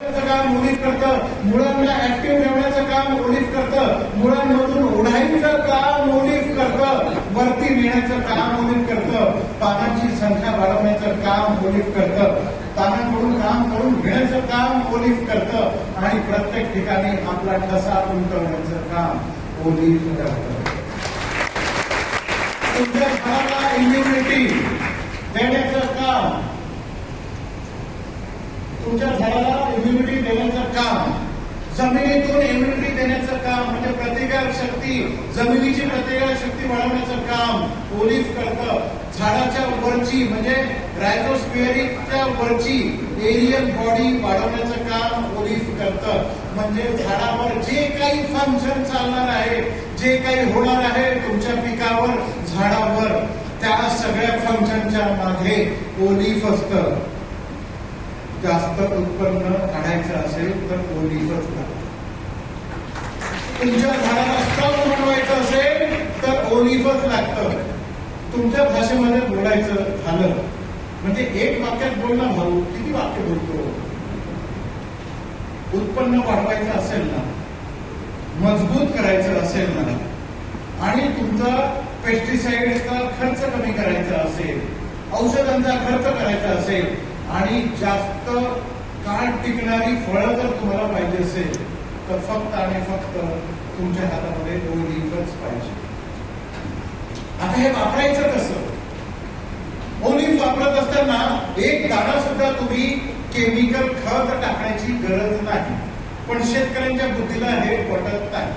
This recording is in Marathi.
काम ओलीफ करतं मुलांना ऍक्टिव्ह ठेवण्याचं काम ओलीफ करतं मुलांमधून ओढाईचं काम ओलीफ करतं वरती नेण्याचं काम ओलीफ करतं पानांची संख्या वाढवण्याचं काम ओलीफ करतं पानांकडून काम करून घेण्याचं काम ओलीफ करतं आणि प्रत्येक ठिकाणी आपला ठसा उमटवण्याचं काम ओलीफ करतं. तुमच्या घराला इम्युनिटी देण्याचं काम तुमच्या झाडाला इम्युनिटी देण्याचं काम जमिनीतून इम्युनिटी देण्याचं काम म्हणजे प्रतिकार शक्ती जमिनीची प्रतिकार शक्ती वाढवण्याचं काम पोलीस करतं. झाडाच्या वरची म्हणजे रायझोस्पिअरिकच्या वरची एरियल बॉडी वाढवण्याचं काम पोलीस करतं. म्हणजे झाडावर जे काही फंक्शन चालणार आहे जे काही होणार आहे तुमच्या पिकावर झाडावर त्या सगळ्या फंक्शनच्या मागे पोलीस असतं. जास्त उत्पन्न काढायचं असेल तर ओलीफच लागतं तुमच्या झाडाला स्टॉक बनवायचं असेल तर ओलीफच लागतं. तुमच्या भाषेमध्ये बोलायचं झालं. म्हणजे एक वाक्यात बोलणं भाऊ किती वाक्य बोलतो? उत्पन्न वाढवायचं असेल ना मजबूत करायचं असेल ना आणि तुमचा पेस्टिसाइडचा खर्च कमी करायचा असेल औषधांचा खर्च करायचा असेल आणि जास्त काळ टिकणारी फळं जर तुम्हाला पाहिजे असेल तर फक्त आणि फक्त तुमच्या हातामध्ये ओलिव्हच पाहिजे. आता हे वापरायचं कसं? ओलिव्ह वापरत असताना एक दाणा सुद्धा तुम्ही केमिकल खत टाकण्याची गरज नाही. पण शेतकऱ्यांच्या बुद्धीला हे पटत नाही.